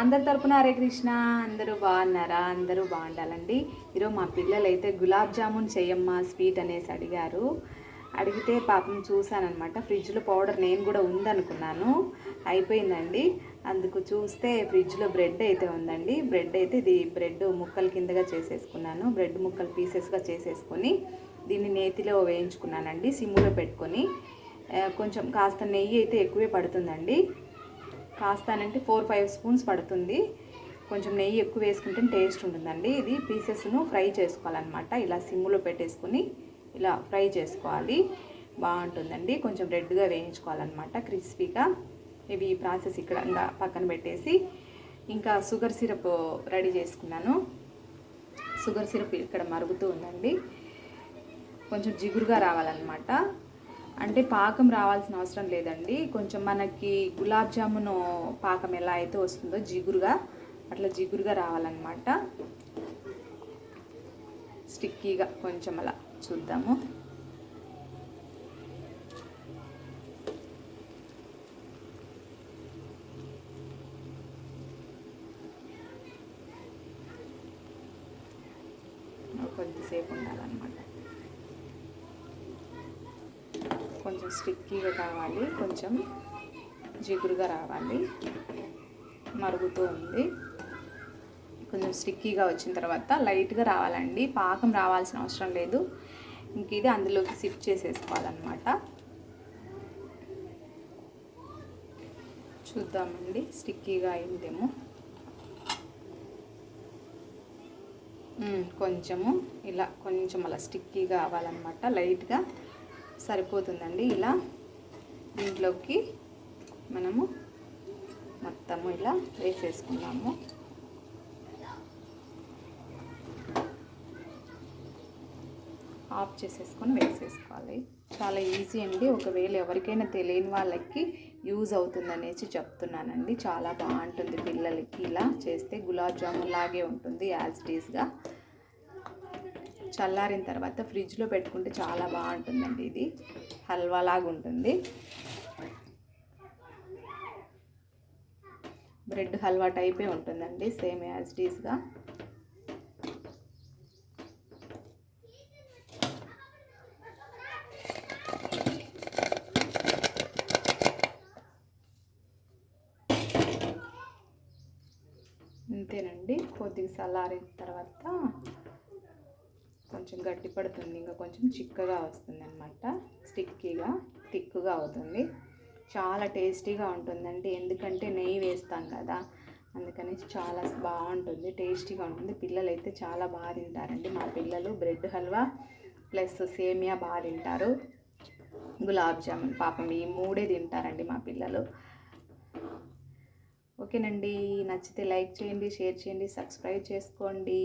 అందరి తరపున హరే కృష్ణ. అందరూ బాగున్నారా? అందరూ బాగుండాలండి. ఈరోజు మా పిల్లలు అయితే గులాబ్ జామున్ చేయమ్మా స్వీట్ అనేసి అడిగారు. అడిగితే పాపం చూశానమాట ఫ్రిడ్జ్లో పౌడర్ నేను కూడా ఉందనుకున్నాను. అయిపోయిందండి. అందుకు చూస్తే ఫ్రిడ్జ్లో బ్రెడ్ అయితే ఉందండి. బ్రెడ్ అయితే ఇది బ్రెడ్ ముక్కలు కిందగా చేసేసుకున్నాను. బ్రెడ్ ముక్కలు పీసెస్గా చేసేసుకొని దీన్ని నేతిలో వేయించుకున్నానండి. సిమ్ములో పెట్టుకొని. కొంచెం కాస్త నెయ్యి అయితే ఎక్కువే పడుతుందండి. కాస్తానంటే ఫోర్ ఫైవ్ స్పూన్స్ పడుతుంది. కొంచెం నెయ్యి ఎక్కువ వేసుకుంటే టేస్ట్ ఉంటుందండి. ఇది పీసెస్ను ఫ్రై చేసుకోవాలన్నమాట. ఇలా సిమ్లో పెట్టేసుకుని ఇలా ఫ్రై చేసుకోవాలి. బాగుంటుందండి. కొంచెం రెడ్గా వేయించుకోవాలన్నమాట క్రిస్పీగా. ఇవి ప్రాసెస్ ఇక్కడ పక్కన పెట్టేసి ఇంకా షుగర్ సిరప్ రెడీ చేసుకున్నాను. షుగర్ సిరప్ ఇక్కడ మరుగుతూ ఉందండి. కొంచెం జిగురుగా రావాలన్నమాట. అంటే పాకం రావాల్సిన అవసరం లేదండి. కొంచెం మనకి గులాబ్ జామును పాకం ఎలా అయితే వస్తుందో జిగురుగా అట్లా జిగురుగా రావాలన్నమాట. స్టిక్కీగా కొంచెం అలా చూద్దాము. కొద్దిసేపు ఉండాలన్నమాట. కొంచెం స్టిక్కీగా కావాలి కొంచెం జిగురుగా రావాలి. మరుగుతూ ఉంది. కొంచెం స్టిక్కీగా వచ్చిన తర్వాత లైట్గా రావాలండి. పాకం రావాల్సిన అవసరం లేదు. ఇంక ఇది అందులోకి సిప్ చేసేసుకోవాలన్నమాట. చూద్దామండి స్టిక్కీగా అయిందేమో. కొంచెము ఇలా కొంచెం అలా స్టిక్కీగా అవ్వాలన్నమాట. లైట్గా సరిపోతుందండి. ఇలా దీంట్లోకి మనము మొత్తము ఇలా వేసేసుకున్నాము. ఆఫ్ చేసేసుకొని వేసేసుకోవాలి. చాలా ఈజీ అండి. ఒకవేళ ఎవరికైనా తెలియని వాళ్ళకి యూజ్ అవుతుందనేసి చెప్తున్నానండి. చాలా బాగుంటుంది పిల్లలకి ఇలా చేస్తే గులాబ్ జామున్ లాగే ఉంటుంది యాజ్ డీస్గా చల్లారిన తర్వాత ఫ్రిడ్జ్లో పెట్టుకుంటే చాలా బాగుంటుందండి ఇది. హల్వా లాగా ఉంటుంది. బ్రెడ్ హల్వా టైపే ఉంటుందండి సేమ్ యాజ్ డీస్గా అంతేనండి కొద్దిగా చల్లారిన తర్వాత కొంచెం గట్టి పడుతుంది ఇంకా కొంచెం చిక్కగా వస్తుంది అనమాట స్టిక్కీగా థిక్గా అవుతుంది. చాలా టేస్టీగా ఉంటుందండి. ఎందుకంటే నెయ్యి వేస్తాం కదా అందుకని చాలా బాగుంటుంది టేస్టీగా ఉంటుంది. పిల్లలు అయితే చాలా బాగా తింటారండి. మా పిల్లలు బ్రెడ్ హల్వా ప్లస్ సేమియా బాగా తింటారు. గులాబ్ జామున్ పాపం ఈ మూడే తింటారండి మా పిల్లలు. ఓకేనండి. నచ్చితే లైక్ చేయండి షేర్ చేయండి సబ్స్క్రైబ్ చేసుకోండి.